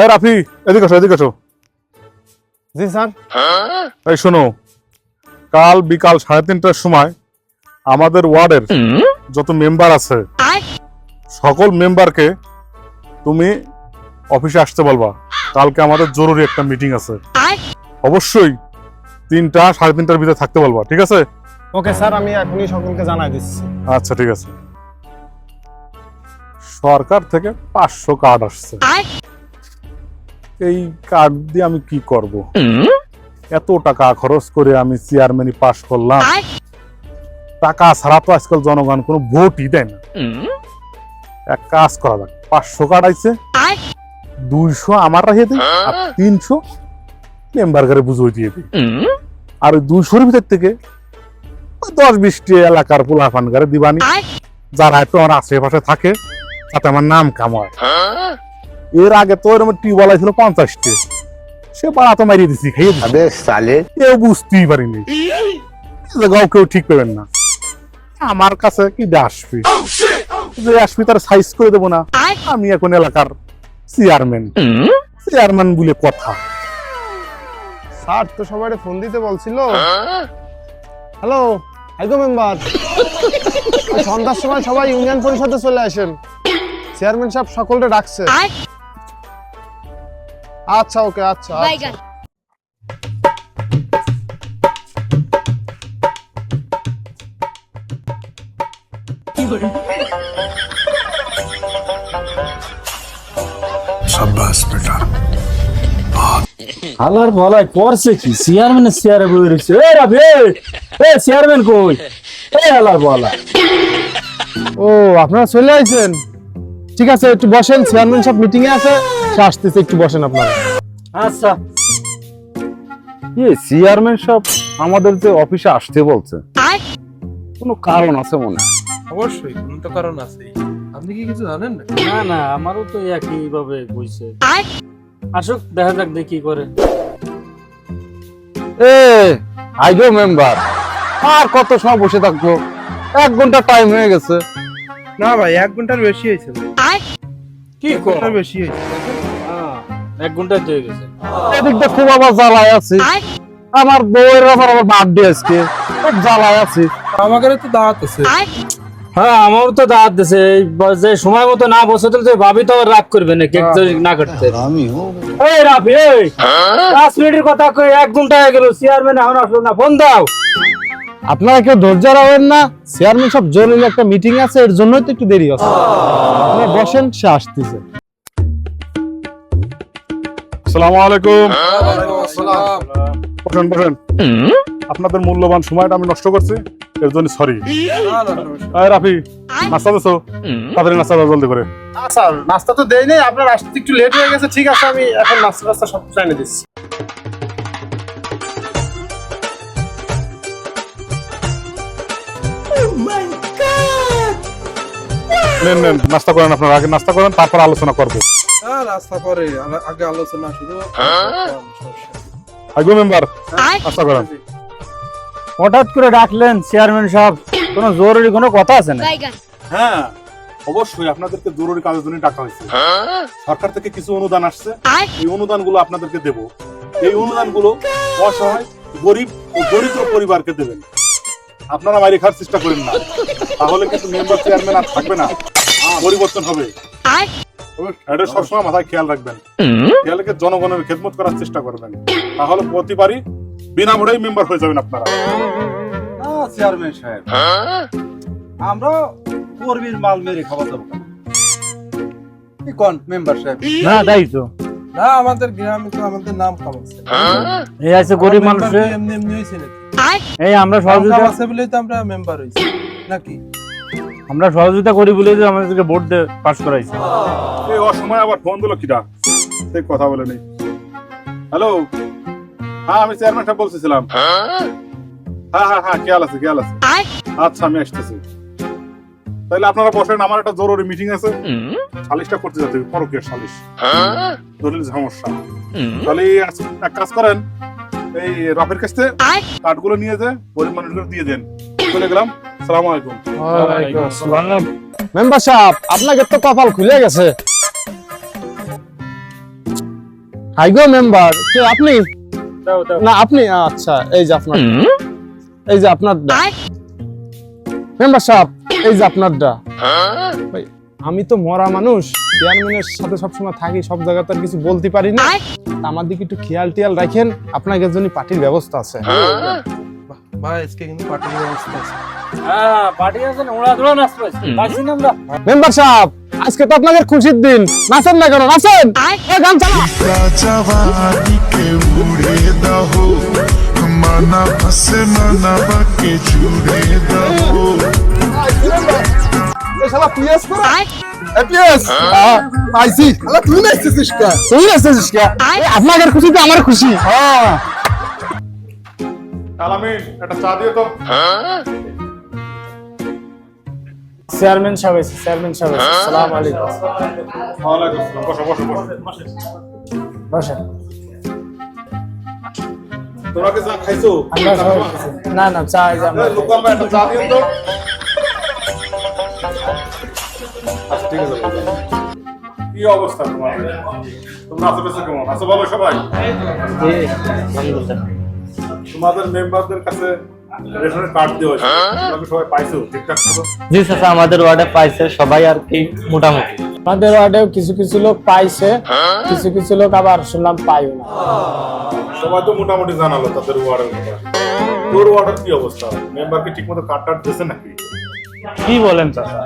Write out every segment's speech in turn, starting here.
এই রাফি এদিকে আসো এদিকে আসো। জি স্যার। এই শোনো কাল বিকাল সাড়ে তিনটার সময় আমাদের ওয়ার্ডের যত মেম্বার আছে সকল মেম্বারকে তুমি অফিসে আসতে বলবা। কালকে আমাদের জরুরি একটা মিটিং আছে। অবশ্যই তিনটা সাড়ে তিনটার ভিতরে থাকতে বলবা ঠিক আছে? ওকে স্যার আমি এখনই সকলকে জানাই দিচ্ছি। আচ্ছা ঠিক আছে। সরকার থেকে পাঁচশো কার্ড আসছে। এই কার্ড দিয়ে আমি কি করব? এত টাকা খরচ করে আমি চেয়ারম্যানই পাশ করলাম। টাকা ছাড়া তো আজকাল জনগণ কোনো ভোটই দেয় না। এক কাজ করা যাক পাঁচশো কার্ড আইছে। দুইশো আমার রাখিয়ে দিই আর তিনশো মেম্বার করে বুঝিয়ে দিয়ে দিই আর ওই দুইশোর ভিতর থেকে দশ বিশটি এলাকার পোলাফান করে দিবানি। যারা একটু আমার আশেপাশে থাকে তাতে আমার নাম কামায় এর আগে তো এরকম টিউবওয়েল ছিল পঞ্চাশটি। সে পাড়া তো মারিয়ে দিছি খাইয়ে সালে। কেউ বুঝতেই পারিনি। গাও কেউ ঠিক পেবেন না। আমার কাছে কি আসবি? যে আসবি oh, oh, তার সাইজ করে দেবো না। আমি এখন এলাকার চেয়ারম্যান চেয়ারম্যান বলে কথা। স্যার তো সবাই ফোন দিতে বলছিল। হ্যালো হাইকো মেম্বার সন্ধ্যার সময় সবাই ইউনিয়ন পরিষদে চলে আসেন। চেয়ারম্যান সাহেব সকলকে ডাকছে। আচ্ছা ওকে আচ্ছা আচ্ছা। হালার বলাই করছে কি? চেয়ারম্যানের চেয়ারে বই রয়েছে। এ রাবি এ চেয়ারম্যান কই? এ হালার বলা ও আপনারা চলে আইছেন? ঠিক আছে একটু বসেন চেয়ারম্যান সব মিটিং এ আছে। সে আসতেছে একটু বসেন আপনারা। আচ্ছা। ইয়ে চেয়ারম্যান সব আমাদের যে অফিসে আসতে বলছে? কোনো কারণ আছে মনে হয়? অবশ্যই কোনো তো কারণ আছেই। আপনি কি কিছু জানেন না না না আমারও তো একই ভাবে কইছে আসুক দেখা যাক দেখি কি করে। এ আইগো মেম্বার আর কত সময় বসে থাকব? এক ঘণ্টা টাইম হয়ে গেছে। না ভাই এক ঘণ্টার বেশি হয়েছে। কি কর? ঘণ্টার বেশি হয়েছে। এক ঘণ্টা হয়ে গেছে। এদিকটা খুব আবার জ্বালায় আছি। আমার বউয়ের আবার আমার বার্থডে আজকে। খুব জ্বালায় আছি। আমাদের তো আছে। হ্যাঁ আমারও তো দাঁত দিছে যে সময় মতো না বসে তো ভাবি তো রাগ করবে না কেক না করতে এই রাফি এই। পাঁচ মিনিটের কথা কই এক ঘণ্টা হয়ে গেল চেয়ারম্যান এখন আসলো না ফোন দাও। আপনারা কেউ ধৈর্য রাখবেন না চেয়ারম্যান সাহেব জরুরি একটা মিটিং আছে এর জন্যই তো একটু দেরি আছে আপনারা বসেন সে আসতেছে। আসসালামু আলাইকুম। বসেন বসেন। আপনাদের মূল্যবান সময়টা আমি নষ্ট করছি এর জন্য সরি। রাফি নাস্তা দিছো? তাড়াতাড়ি নাস্তা দাও জলদি করে। নাস্তা তো দেই নাই আপনার আসতে একটু লেট হয়ে গেছে ঠিক আছে আমি এখন নাস্তা টাস্তা সব কিছু এনে দিচ্ছি। নেন নেন নাস্তা করেন আপনারা আগে নাস্তা করেন তারপর আলোচনা করব। না, রাস্তা পরে আগে আলোচনা শুরু সমস্যা মেম্বার। নাস্তা করেন হঠাৎ করে ডাকলেন চেয়ারম্যান সাহেব। কোনো জরুরি কোনো কথা আছে না হ্যাঁ অবশ্যই আপনাদেরকে জরুরি কাজের জন্য ডাকা হয়েছে। সরকার থেকে কিছু অনুদান আসছে। এই অনুদানগুলো আপনাদেরকে দেব। এই অনুদানগুলো অসহায় গরিব ও দরিদ্র পরিবারকে দেবেন। আপনারা বাইরে খাওয়ার চেষ্টা করেন না। তাহলে কিন্তু মেম্বার চেয়ারম্যান আর থাকবে না। পরিবর্তন হবে। এটা সবসময় মাথায় খেয়াল রাখবেন। খেয়াল রেখে জনগণের খেদমত করার চেষ্টা করবেন। তাহলে প্রতিবারই বিনামূল্যেই মেম্বার হয়ে যাবেন আপনারা। চেয়ারম্যান সাহেব। আমরা কর্মীর মাল মেরে খাওয়া যাব কোন মেম্বার সাহেব? না তাই তো। না আমাদের গ্রামে তো আমাদের নাম কামাচ্ছে এই আছে গরিব মানুষের এমনি এমনি হয়েছে এই আমরা সহযোগিতা কামাচ্ছে বলেই তো আমরা মেম্বার হয়েছি। নাকি? আমরা সহযোগিতা করি বলে যে আমাদেরকে ভোট দিয়ে পাস করাইছে। এই অসময় আবার ফোন দিল কিটা সেই কথা বলে নেই। হ্যালো হ্যাঁ আমি চেয়ারম্যান সাহেব বলতেছিলাম। হ্যাঁ হ্যাঁ হ্যাঁ খেয়াল আছে খেয়াল আছে। আচ্ছা আমি আসতেছি। তাহলে আপনারা বসেন আমার একটা জরুরি মিটিং আছে। সালিশটা করতে যেতে হবে পরকীয় সালিশ। দলিল সমস্যা। তাহলে এক কাজ করেন এই রফের কাছ থেকে কার্ডগুলো নিয়ে যে গরিব মানুষগুলো দিয়ে দেন। চলে গেলাম। সালাম আলাইকুম। মেম্বার সাহেব আপনাকে তো কপাল খুলে গেছে। হাইগো মেম্বার কে আপনি? দাও দাও। না আপনি? আচ্ছা এই যে আপনার এই যে আপনার মেম্বার সাহেব এই যে আপনারটা। ভাই, আমি তো মরা মানুষ চেয়ারম্যানের সাথে সবসময় থাকি সব জায়গাতে আর কিছু বলতে পারি না। আমার দিকে একটু খেয়াল টিয়াল রাখেন আপনার জন্য পার্টির ব্যবস্থা আছে। বাহ, আজকে তো আপনাদের খুশির দিন। নাচেন না কেন নাচেন। হ্যাঁ। আপনাদের খুশিতে আমার খুশি। হ্যাঁ। আলামিন একটা চা দিয়ে তো। চেয়ারম্যান সাহেব চেয়ারম্যান সাহেব এসে সালাম আলাইকুম। ওয়ালাইকুম আসসালাম। বসো বসো বসো। তোমরা কি চা খাইছো। না না চা আমরা লোকাল ভাই একটা চা দিন তো। আচ্ছা ঠিক আছে। কি অবস্থা তোমার? তোমরা আশেপাশে কেমন? আছো ভালো সবাই? তোমাদের মেম্বারদের কাছে রেশনের কার্ড দেওয়া হয়েছে। তোমরা কি সবাই পাইছো? ঠিকঠাক মতো? জি চাচা আমাদের ওয়ার্ডে পাইছে সবাই আর কি মোটামুটি। আমাদের ওয়ার্ডেও কিছু কিছু লোক পাইছে কিছু কিছু লোক আবার শুনলাম পাইও না। সবাই তো মোটামুটি জানালো তাদের ওয়ার্ডের কথা। তোর ওয়ার্ডের কি অবস্থা? মেম্বার কি ঠিকমতো কার্ড টার্ড দিয়েছে নাকি? কি বলেন চাচা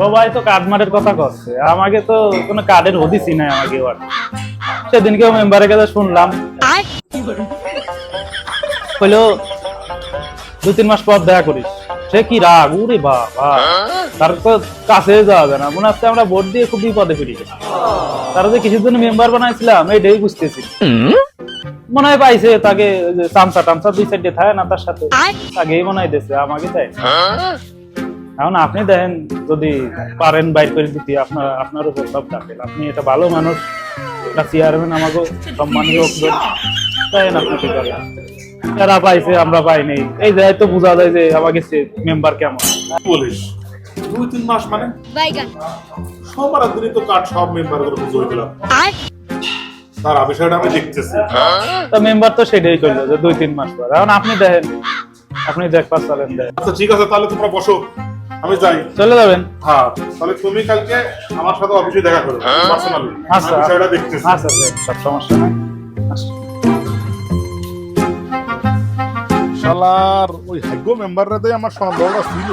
সবাই তো কার্ডমারের কথা করছে। আমাকে তো কোনো কার্ডের হদিসই নাই আমাকে এবার সেদিনকেও মেম্বারের কাছে শুনলাম। হইল দু তিন মাস পর দেখা করিস। সে কি রাগ? উরে বাবা। তার তো কাছে যাওয়া যায় না। মনে হচ্ছে আমরা ভোট দিয়ে খুব বিপদে ফিরে গেছি তারা যে কিছুর জন্য মেম্বার বানাইছিলাম এইটাই বুঝতেছি। মনে হয় পাইছে তাকে চামচা টামচা দুই সাইডে থাকে না তার সাথে। তাকেই মনে হয় দিয়েছে আমাকে দেয় এখন আপনি দেখেন যদি পারেন বাইর করে দিতে আপনার আপনার উপর সব ডাকেন আপনি এটা ভালো মানুষ চেয়ারম্যান আমাকে সম্মানী লোকজন দেখেন আপনি এরা পাইছে আমরা পাইনি এই যে তো বোঝা যায় যে আমাকে মেম্বার কেমন বলিস? দুই তিন মাস মানে? সবার দিনই তো কার্ড সব মেম্বারগুলো বুঝে দিলাম। তার বিষয়টা আমি দেখতেছি। তো মেম্বার তো সেটাই করল যে দুই তিন মাস পর। এখন আপনি দেখেন। আপনি দেখবার চলেন দেখেন আচ্ছা ঠিক আছে তাহলে তোমরা বসো। আমি যাই। চলে যাবেন? হ্যাঁ তাহলে তুমি কালকে আমার সাথে অফিসে দেখা করো পার্সোনালি আচ্ছা। বিষয়টা দেখতেছি। আচ্ছা আচ্ছা, সব সমস্যা নাই। আচ্ছা। শালার ওই হাইগ্য মেম্বাররাতে আমার সন্দেহটা ছিল।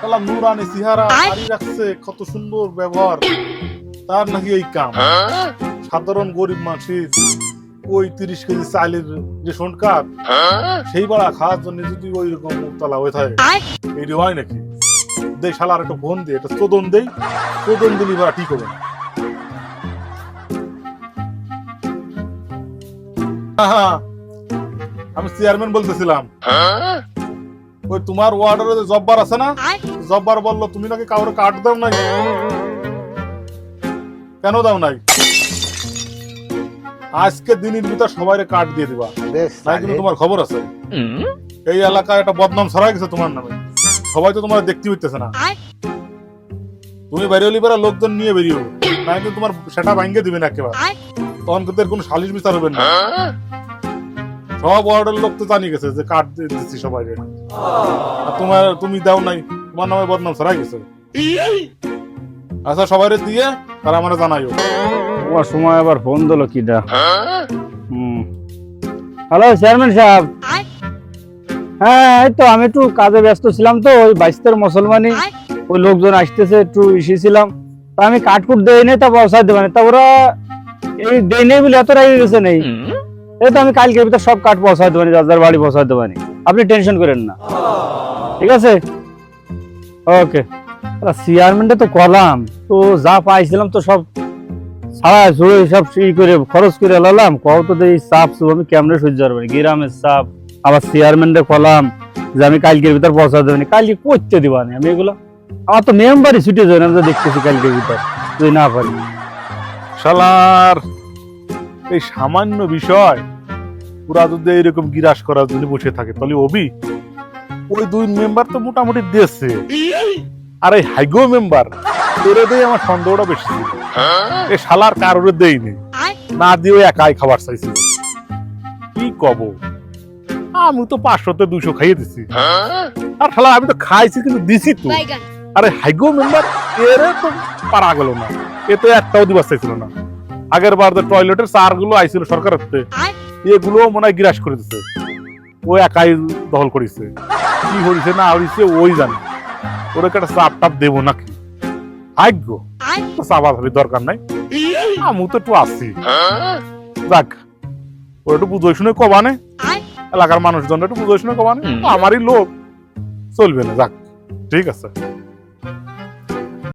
শালা নুরানি সিহারা বাড়ি রাখছে কত সুন্দর ব্যবহার। তার নাকি এই কাম। সাধারণ গরিব মানুষের ওই তিরিশ কেজি চালের রেশন কার্ড সেই বেড়া খাওয়ার জন্য যদি ওই রকম মুক্তলা হয়ে থাকে এই হয় নাকি? দে শালার একটা ফোন দে একটা চোদন দেই চোদন দিলি বা ঠিক হবে না। আহা, আমি চেয়ারম্যান বলতেছিলাম। ওই তোমার ওয়ার্ডের যে জব্বার আছে না? জব্বার বলল তুমি নাকি কাউরে কার্ড দাও নাই? কেন দাও নাই? আজকে দিনের ভিতর সবাই কার্ড দিয়ে দিবা। তাই কিন্তু তোমার খবর আছে। এই এলাকায় একটা বদনাম ছড়াই গেছে তোমার নামে। সবাই তো তোমার দেখতে হইতেছে না। তুমি বেরিয়ে লিবারা লোকজন নিয়ে বেরিয়ে তাই কিন্তু তোমার সেটা ভাঙ্গে দিবে না একেবারে। তখন কিন্তু এর কোনো সালিশ বিচার হবে না। সব ওয়ার্ডের লোক তো জানি গেছে যে কার্ড দিচ্ছি সবাই তোমার, তুমি দাও নাই, তোমার নামে বদনাম ছড়াই গেছে। আচ্ছা সবাই দিয়ে, তারা আমার জানাইও। তোমার সময় আবার ফোন দিলো কিটা হুম। হ্যালো, চেয়ারম্যান সাহেব। হ্যাঁ এই তো, আমি একটু কাজে ব্যস্ত ছিলাম তো, ওই বাইশটার মুসলমানি। ওই লোকজন আসতেছে, একটু ইসি ছিলাম। তা আমি কাঠকুট দেই নাই, তা পৌঁছাই দেবেন তা ওরা এই দেই নেই বলে এত রাগে গেছে নেই তো আমি কালকের ভিতর সব কাঠ পৌঁছাই দেবানি যার বাড়ি পৌঁছাই দেবানি আপনি টেনশন করেন না। ঠিক আছে? ওকে। চেয়ারম্যানটা তো করলাম তো যা পাইছিলাম তো সব সারা জুড়ে সব ই করে, খরচ করে লালাম। কত তো এই চাপ চুপ আমি কেমনে সহ্য পারব না গ্রামের চাপ আবার চেয়ারম্যানটা কলাম যে আমি কালকের ভিতর পৌঁছা দেবো না কালকে করতে দিবানি আমি এগুলো আমার তো মেম্বারই ছুটে না, আমি তো দেখতেছি কালকের ভিতর। যদি না পারি। শালার, এই সামান্য বিষয় পুরা যদি এইরকম গিরাস করার জন্য বসে থাকে, তাহলে অবি ওই দুই মেম্বার তো মোটামুটি দিয়েছে আর এই হাইগো মেম্বার তোরে দিয়ে আমার সন্দেহটা বেশি। এ শালার কারোর দেইনি না। দিয়েও একাই খাবার চাইছি। কি কব? আমি তো পাঁচশোতে দুশো খাইয়ে দিছি। আর শালা, আমি তো খাইছি কিন্তু দিছি তো। আরে হাইগো মেম্বার এরে তো পারা গেল না। এ তো একটাও দিবস চাইছিল না। আগের বার টয়লেটের চারগুলো আইছিল সরকারের এগুলো মনে হয় গ্রাস করে দিছে। ও একাই দখল করেছে। কি হয়েছে না হয়েছে ওই জানে। ওর একটা চাপ টাপ দেবো নাকি? ভাগ্য। চাপা ভাবি দরকার নাই। আমি তো একটু আসছি যাক ও একটু বুঝোই শুনে কবানে এলাকার মানুষজন একটু বুঝোই শুনে কবানে আমারই লোক। চলবে না যাক। ঠিক আছে।